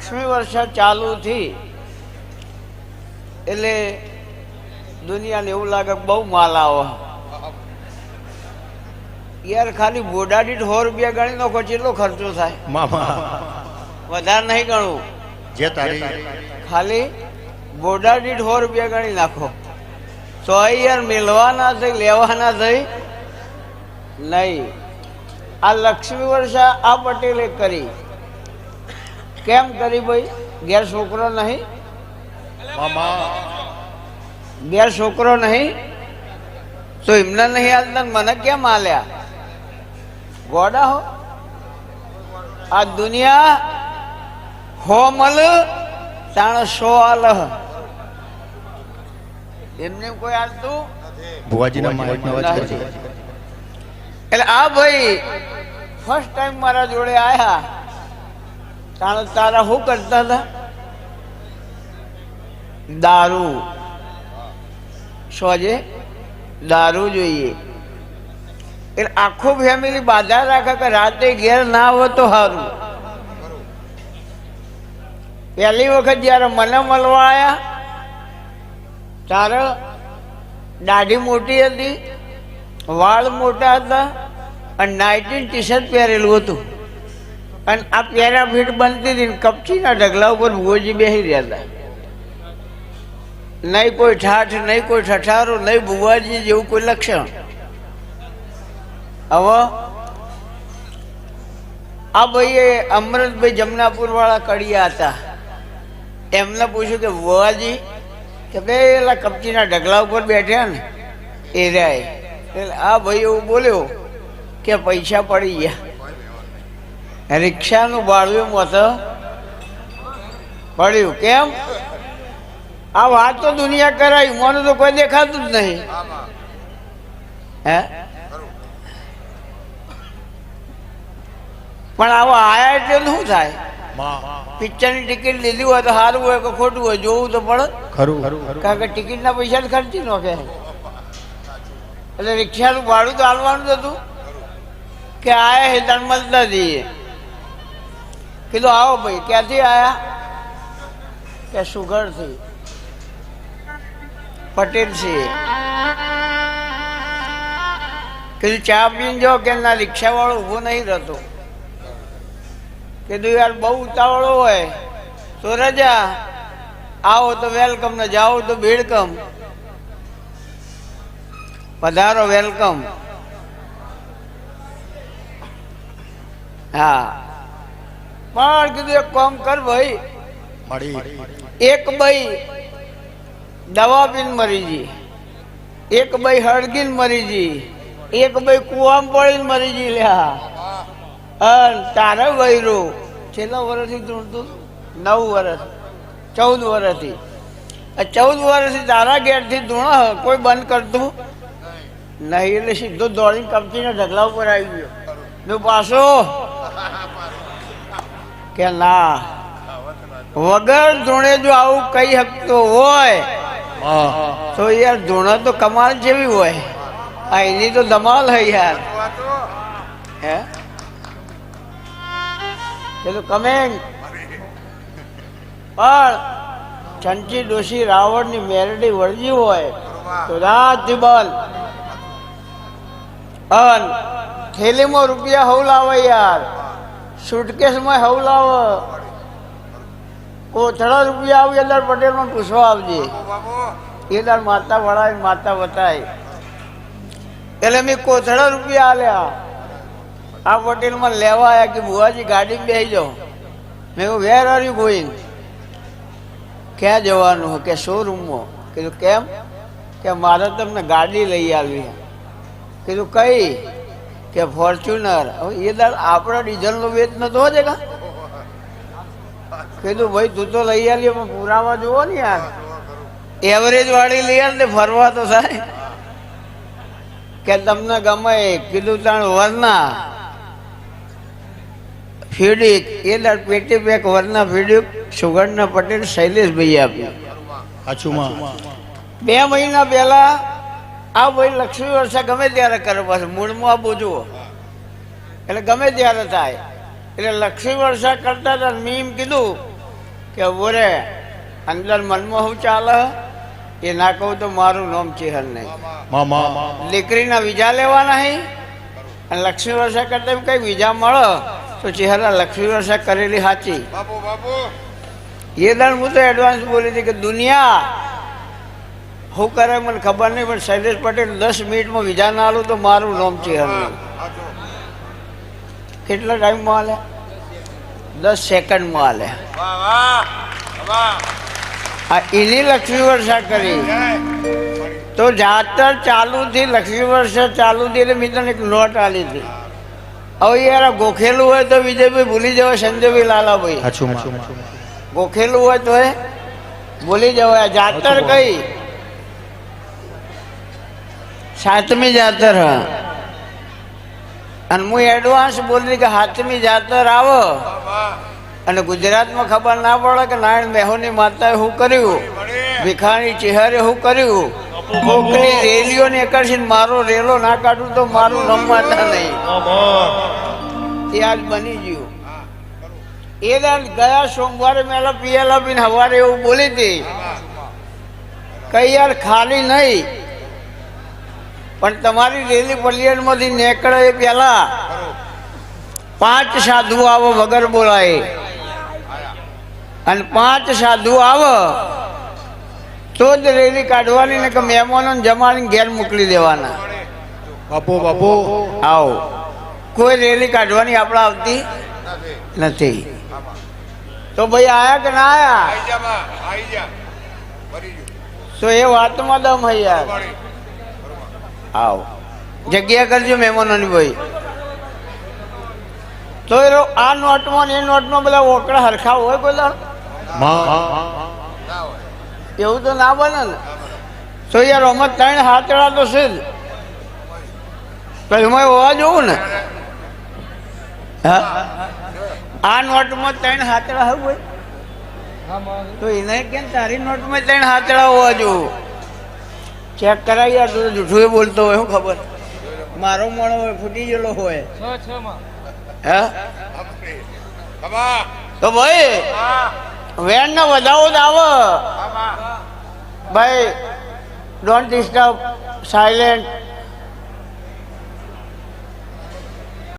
લક્ષ્મી વર્ષા ચાલુ થી એટલે દુનિયાને એવું લાગે કે બહુ માલ આવો. યાર ખાલી બોડાડી સો રૂપિયા ગણી નાખો કેટલો ખર્ચો થાય? મામા. વધારે નહીં ગણવું જે તારી ખાલી બોડાડી સો રૂપિયા ગણી નાખો. તો યાર મેળવાના થઈ લેવાના થઈ? નહીં. આ લક્ષ્મી વર્ષા આ પટેલે કરી. કેમ કરી ભાઈ? ગેર છોકરો નહીં? મામા. ગેર છોકરો નહીં? તો એમને નહીં હાલતા ને મને કેમ હાલ્યા ગોડા હો. આ દુનિયા હો મલ તાણ સો આલ એમને કોઈ હાલતું એટલે આ ભાઈ ફર્સ્ટ ટાઈમ મારા જોડે આયા. તાણ તારા શું કરતા હતા? દારૂ. સોજે દારૂ જોઈએ. એટલે આખું ફેમિલી બાધા રાખે કે રાતે ઘેર ના આવો તો સારું. પહેલી વખત જ્યારે મને મળવા આવ્યા ત્યારે દાઢી મોટી હતી, વાળ મોટા હતા, અને નાઇટીન ટી શર્ટ પહેરેલું હતું. અને આ પેરાફીટ બનતી હતી કપચીના ઢગલા ઉપર ભુવોજી બેસી રહ્યા હતા. નહીં કોઈ ઠાઠ, નહીં કોઈ ઠઠારો, નહીં ભુવાજી જેવું કોઈ લક્ષણ. હવે આ ભાઈએ અમૃતભાઈ જમનાપુર વાળા કડિયા હતા. એમને પૂછ્યું કે, ભુવાજી કે પેલા કપચીના ઢગલા ઉપર બેઠ્યા ને, એ રહ્યા એટલે આ ભાઈ એવું બોલ્યો કે, પૈસા પડી ગયા. રિક્ષાનું ભાડું મત પડ્યું. કેમ? આ વાત તો દુનિયા કરાવી મને તો કોઈ દેખાતું જ નહીં. હે? પણ આવો આયા એટલે શું થાય? પિક્ચરની ટિકિટ લીધી હોય તો સારું હોય કે ખોટું હોય? જોવું તો પડે. ખરું. કારણ કે ટિકિટના પૈસા જ ખર્ચી નાખે એટલે રિક્ષાનું ભાડું તો હાલવાનું જ હતું. કે આયા હે મત જઈએ. કીધું, આવો ભાઈ, ક્યાંથી આયા? કે સુગરથી પટેલ છે કીધું, ચા પીને જો કે ના, રિક્ષાવાળો ઊભો નહીં રહેતો. કીધું, યાર, બહુ ઉતાવળો હોય. તો, રજા, આવો તો વેલકમ, ને જાઓ તો બેડકમ પધારો વેલકમ. હા. પણ કીધું એક કામ કર ભાઈ. મળી એક ભાઈ દવા પીને મરી જી. એક ભાઈ હળગીને મરી જી. એક ભાઈ કુવામ પડીને મરી જી લ્યા. અન તારે વૈરો છેલ્લા વર્ષથી ધૂણતું નવ વર્ષ ચૌદ વર્ષથી ચૌદ વર્ષથી તારા ઘેરથી ધૂણો કોઈ બંધ કરતું? નહીં એટલે સીધો દોડીને કપચીના ઢગલા ઉપર આવી ગયો. પાછો. કે ના. વગર ધૂણે જો આવું કહી શકતો હોય તો યાર ધૂણો તો કમાલ જેવી હોય. આ એની તો ધમાલ હે યાર. હે? પેલું કમેન્ટ પણ ચંચી ડોશી રાવણની મેરડી વળજી હોય તો રાત બલ. અન થેલીમાં રૂપિયા હવ લાવે યાર. સુટકેસમાં હવ લાવે. કોથળા રૂપિયા આવે પટેલમાં પૂછવા આવજે એ માતા વળાય માતા બતાય. એટલે મેં કોથળા રૂપિયા આલ્યા. આ પટેલમાં લેવા આવ્યા કે બુવાજી ગાડી બેસી જાઓ મેં કહ્યું વેર આર યુ ગોઈંગ? ક્યાં જવાનું કે શોરૂમમાં કીધું, કેમ? કે મારે તમને ગાડી લઈ આવી કીધું, કઈ? કે ફોર્ચ્યુનર. એ દર આપણા ડીઝલનો વેચ નતો છે કા કીધું ભાઈ તું તો લઈ આલી પણ પુરાવા જુઓ ને યાર. એવરેજ વાળી લઈ આવે ને ફરવા તો થાય કે તમને ગમે કીધું તાણ વરના. ફીડિક એ દર પેટી પેક વરના ફીડિક સુગંધના પટેલ શૈલેષભાઈ આપ્યા બે મહિના પહેલા આ ભાઈ લક્ષ્મી વર્ષા ગમે ત્યારે કરે પાછું. મૂળમાં આ જુઓ. એટલે ગમે ત્યારે થાય. એટલે લક્ષ્મી વર્ષા કરતા હતા મીમ કીધું કે બોરે અંદર મનમાં શું ચાલે? એ ના કહું તો મારું નામ ચિહલ નહીં. મામા. દીકરીના વિજા લેવા નહીં. અને લક્ષ્મી વર્ષા કરતા એમ કઈ વિજા મળે? તો ચહેરા લક્ષ્મી વર્ષા કરેલી સાચી. બાપુ બાપુ. એ દાણ હું તો એડવાન્સ બોલી હતી કે દુનિયા શું કરે મને ખબર નહીં પણ શૈલેષ પટેલ દસ મિનિટમાં વિઝા ના આલું તો મારું નામ છે નહીં કેટલા ટાઈમમાં હાલે દસ સેકન્ડમાં હાલે વાહ વાહ વાહ. આ એની લક્ષ્મી વર્ષા કરી. તો જાતર ચાલુથી લક્ષ્મી વર્ષા ચાલુથી એટલે મિત્રને એક નોટ આલી હતી. હવે યાર ગોખેલું હોય તો વિજયભાઈ ભૂલી જવાય સંજયભાઈ લાલાભાઈ. ગોખેલું હોય તો એ ભૂલી જવાય. આ જાતર કઈ? સાતમી જાતર અને હું એડવાન્સ બોલી કે સાતમી જાતર આવો. અને ગુજરાતમાં ખબર ના પડે કે નારાયણ મેહોની માતાએ શું કર્યું? ભિખારી ચિહારે શું કર્યું? કોકની રેલીઓ ને કરશે મારો રેલો ના કાઢું તો મારું રમવાતા નહીં. તે આજ બની ગયું. એ દાડ ગયા સોમવારે મેલા પીએલા બી હવારે એવું બોલી હતી કઈ યાર ખાલી નહીં પણ તમારી રેલી પલિયનમાંથી નીકળે એ પહેલા. પાંચ સાધુ આવો વગર બોલાય. અને પાંચ સાધુ આવો તો જ રેલી કાઢવાની ને કે મહેમાનો જમાડીને ઘેર મોકલી દેવાના. બાપુ બાપુ. આવો. કોઈ રેલી કાઢવાની આપણે આવતી નથી. તો ભાઈ આયા કે ના આયા? આઈ જા માં આઈ જા. ભરી ગયું તો એ વાતમાં દમ હૈ યાર વળી આવો. જગ્યા કરજો મહેમાનોની ભાઈ. તો આ નોટમાં એ નોટમાં બધા ઓકળા હરખા હોય કોઈ એવું તો ના બને ને. તો યાર અમત ત્રણ હાથડા તો છે જ. પહેલું હોવા જોવું ને. આ નોટમાં ત્રણ હાથડા હોય. તો એને કેમ તારી નોટમાં ત્રણ હાથડા હોવા જોવું? ચેક કરાવી યાર તું જૂઠું બોલતો હોય શું ખબર? મારો મણો હોય ફૂટી ગયેલો હોય. હે? તો ભાઈ વેન ને વધાવો આવો. ભાઈ ડોન્ટ ડિસ્ટર્બ સાયલેન્ટ